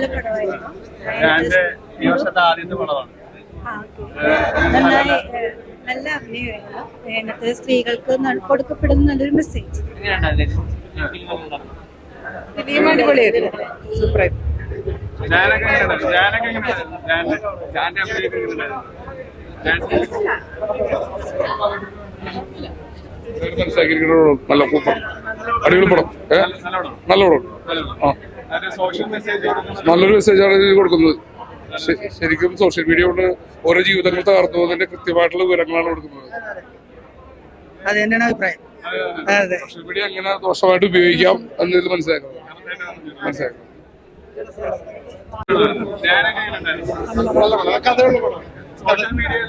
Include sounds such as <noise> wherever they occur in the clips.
നല്ല പടമായിരുന്നു. ഈ വർഷത്തെ ആദ്യത്തെ പടമാണ്. ആ, നന്നായി നല്ല അഭിനയമായിരുന്നു. സ്ത്രീകൾക്ക് കൊടുക്കപ്പെടുന്ന നല്ലൊരു മെസ്സേജ് ഫിലിം അടിപൊളിയായിരുന്നു. സൂപ്പറായി ഞാനൊക്കെ എങ്ങനെയുണ്ടായിരുന്നു? ഞാനൊക്കെ എങ്ങനെയായിരുന്നു? ഞാൻ- ഞാന്റെ അഭിനയൊക്കെ എങ്ങനെയുണ്ടായിരുന്നു? ഞാൻ മനസ്സിലാക്കിയിരിക്കുന്ന നല്ല കൂപ്പർ അടിപൊളി പടം. നല്ല പടം. ആ. അതിന്റെ നല്ലൊരു മെസ്സേജാണ് ഇത് കൊടുക്കുന്നത്. ശരിക്കും സോഷ്യൽ മീഡിയ കൊണ്ട് ഓരോ ജീവിതങ്ങൾ തകർന്നു പോകുന്നതിന്റെ കൃത്യമായിട്ടുള്ള വിവരങ്ങളാണ് കൊടുക്കുന്നത്. അത് തന്നെയാണ് അഭിപ്രായം. അതെ സോഷ്യൽ മീഡിയ എങ്ങനെ ദോഷമായിട്ട് ഉപയോഗിക്കാം എന്നതിൽ മനസ്സിലാക്കണം. മനസ്സിലാക്കണം? കഥയുള്ള പടം സോഷ്യൽ മീഡിയയിൽ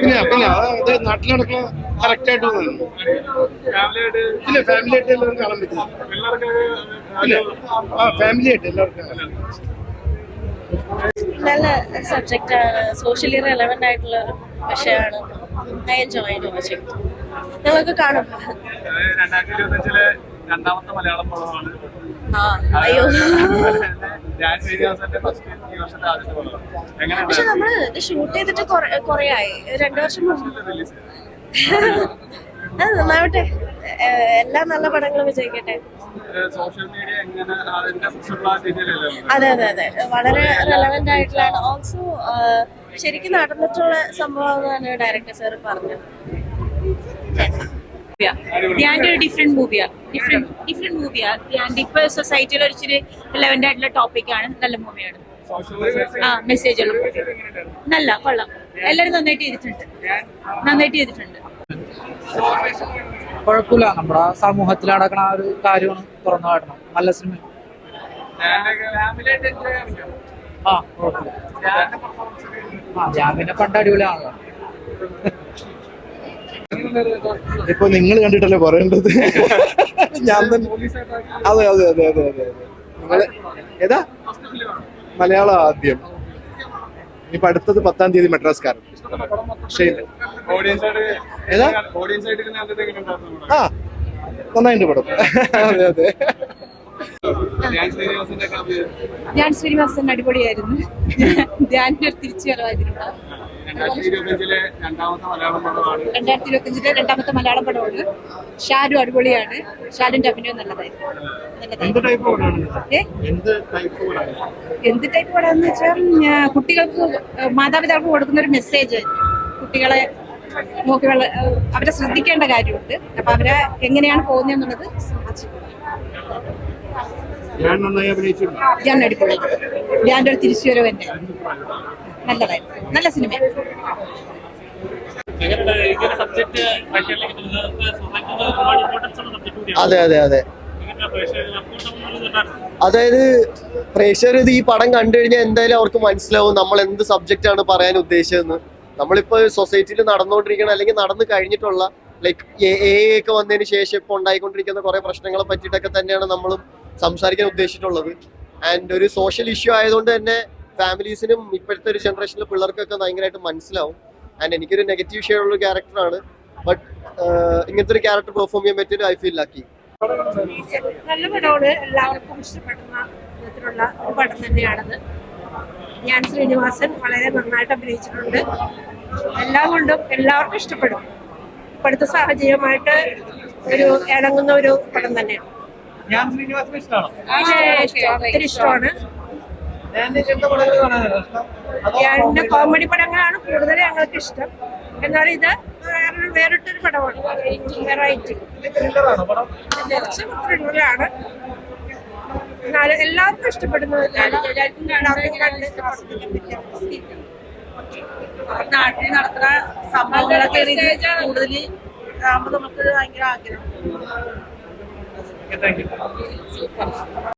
പിന്നെ പിന്നെ? അത് നാട്ടിൽ നടക്കുന്ന കറക്റ്റ് ആയിട്ട് തോന്നുന്നു. ഫാമിലി ആയിട്ട് പിന്നെ ഫാമിലി ആയിട്ട് എല്ലാവർക്കും കാണാൻ പറ്റില്ല. ആ ഫാമിലി ആയിട്ട് എല്ലാവർക്കും നല്ല സബ്ജക്റ്റ് ആണ്. സോഷ്യലി റെലവെന്റ് ആയിട്ടുള്ള ഒരു വിഷയമാണ്. ഐ എൻജോയ് കാണും. രണ്ടായിരത്തി ഇരുപത്തഞ്ചിലെ രണ്ടാമത്തെ മലയാളം പടമാണ്. ആ അയ്യോ. പക്ഷെ നമ്മൾ ഇത് ഷൂട്ട് ചെയ്തിട്ട് കുറെ- ആയി രണ്ടു വർഷം <laughs> അത് നന്നാവട്ടെ. എല്ലാ നല്ല പടങ്ങളും വിജയിക്കട്ടെ. അതെ അതെ അതെ. വളരെ റെലവെന്റ് ആയിട്ടുള്ള ഓൾസോ ശരിക്കും നടന്നിട്ടുള്ള സംഭവം ഡയറക്ടർ സാർ പറഞ്ഞത് ധ്യാന്റെ ഒരു ഡിഫറെന്റ് മൂവിയാ ഡിഫറെന്റ് ഡിഫറെന്റ് മൂവിയാ ധ്യാന്റെ ഇപ്പൊ സൊസൈറ്റിയിൽ ഒരിച്ചിരി റിലവന്റ് ആയിട്ടുള്ള ടോപ്പിക്കാണ് നല്ല മൂവിയാണ് ആ മെസ്സേജുകളും നല്ല കൊള്ളാം. എല്ലാവരും നന്നായിട്ട് ചെയ്തിട്ടുണ്ട്. നന്നായിട്ട് ചെയ്തിട്ടുണ്ട്. കുഴപ്പമില്ല. നമ്മുടെ സമൂഹത്തിൽ നടക്കണ ഒരു കാര്യമാണ് തുറന്നു കാട്ടണം. നല്ല സിനിമ. ആ കുഴപ്പമില്ല. ആ ഞാൻ പിന്നെ പണ്ട് അടിപൊളിയാണല്ലോ. ഇപ്പൊ നിങ്ങൾ കണ്ടിട്ടല്ലേ പറയേണ്ടത്? ഞാൻ തന്നെ. അതെ അതെ അതെ അതെ അതെ അതെ. നിങ്ങൾ ഏതാ? മലയാളം ആദ്യം. ഇനിയിപ്പോ അടുത്തത് പത്താം തീയതി മദ്രാസ്കാരൻ ഏതാ? ആ നന്നായിട്ട് പടം. അതെ അതെ. ഞാൻ ശ്രീനിവാസന്റെ ധ്യാൻ ശ്രീനിവാസൻ അടിപൊളിയായിരുന്നു. ധ്യാനിന്റെ ഒരു തിരിച്ചു വരവായിരുന്നു. രണ്ടായിരത്തി ഇരുപത്തിയഞ്ചിലെ രണ്ടാമത്തെ മലയാളം പടമാണ്. ഷാരു അടിപൊളിയാണ്. ഷാരുന്റെ അഭിനയം നല്ലതായിരുന്നു. എന്ത് ടൈപ്പ് പടമാണെന്ന് എന്ത് ടൈപ്പ് പടമാണ്? എന്ത് ടൈപ്പ് പടാന്ന് വെച്ചാൽ കുട്ടികൾക്ക് മാതാപിതാക്കൾക്ക് കൊടുക്കുന്ന ഒരു മെസ്സേജ് കുട്ടികളെ നോക്കി അവരെ ശ്രദ്ധിക്കേണ്ട കാര്യമുണ്ട്. അപ്പൊ അവരെ എങ്ങനെയാണ് പോകുന്നതെന്നുള്ളത് ശ്രദ്ധിച്ചു ഞാൻ നന്നായി അഭിനയിച്ചിട്ടുണ്ട്. ഞാൻ അടിപൊളി. ഞാൻ ഒരു തിരിച്ചുവരവന്റെ നല്ലതായിരുന്നു. നല്ല സിനിമ അതെ അതെ അതെ. അതായത് പ്രേക്ഷകർ ഇത് ഈ പടം കണ്ടു കഴിഞ്ഞാൽ എന്തായാലും അവർക്ക് മനസ്സിലാവും നമ്മൾ എന്ത് സബ്ജക്റ്റ് ആണ് പറയാൻ ഉദ്ദേശിച്ചതെന്ന്. നമ്മളിപ്പോ സൊസൈറ്റിയിൽ നടന്നുകൊണ്ടിരിക്കുന്ന അല്ലെങ്കിൽ നടന്നു കഴിഞ്ഞിട്ടുള്ള ലൈക്ക് എ ഒക്കെ വന്നതിന് ശേഷം ഇപ്പൊ ഉണ്ടായിക്കൊണ്ടിരിക്കുന്ന കുറെ പ്രശ്നങ്ങളെ പറ്റിയിട്ടൊക്കെ തന്നെയാണ് നമ്മളും സംസാരിക്കാൻ ഉദ്ദേശിച്ചിട്ടുള്ളത്. ആൻഡ് ഒരു സോഷ്യൽ ഇഷ്യൂ ആയതുകൊണ്ട് തന്നെ ഫാമിലീസിനും ഇപ്പോഴത്തെ ഒരു ജനറേഷനിലെ പിള്ളേർക്കൊക്കെ ഭയങ്കരമായിട്ട് മനസ്സിലാവും. ആൻഡ് എനിക്കൊരു നെഗറ്റീവ് ഷെയർ ഉള്ള ക്യാരക്ടറാണ് ബട്ട് ഇങ്ങനത്തെ ഒരു ക്യാരക്ടർ പെർഫോം ചെയ്യാൻ പറ്റിയൊരു ഐ ഫീൽ ലാക്കി നല്ല പടമാണ്. എല്ലാവർക്കും ഇഷ്ടപ്പെടുന്ന വിധത്തിലുള്ള ഒരു പടം തന്നെയാണത്. ഞാൻ ശ്രീനിവാസൻ വളരെ നന്നായിട്ട് അഭിനയിച്ചിട്ടുണ്ട്. എല്ലാം കൊണ്ടും എല്ലാവർക്കും ഇഷ്ടപ്പെടും. ഇപ്പോഴത്തെ സാഹചര്യമായിട്ട് ഒരു ഇണങ്ങുന്ന ഒരു പടം തന്നെയാണ്. ഞാൻ ഇഷ്ടമാണോ. ഒത്തിരി ഇഷ്ടമാണ്. ഞാനിന്റെ കോമഡി പടങ്ങളാണ് കൂടുതൽ ഞങ്ങൾക്ക് ഇഷ്ടം എന്നാൽ ഇത് വേറൊരു വേറിട്ടൊരു പടമാണ്. വെറൈറ്റി ആണ് ത്രില്ലറാണ് എന്നാലും എല്ലാവർക്കും ഇഷ്ടപ്പെടുന്നത് നാട്ടിൽ നടത്തുന്ന സംഭവങ്ങളൊക്കെ കൂടുതൽ ആകുമ്പോൾ നമുക്ക് ഭയങ്കര ആഗ്രഹം.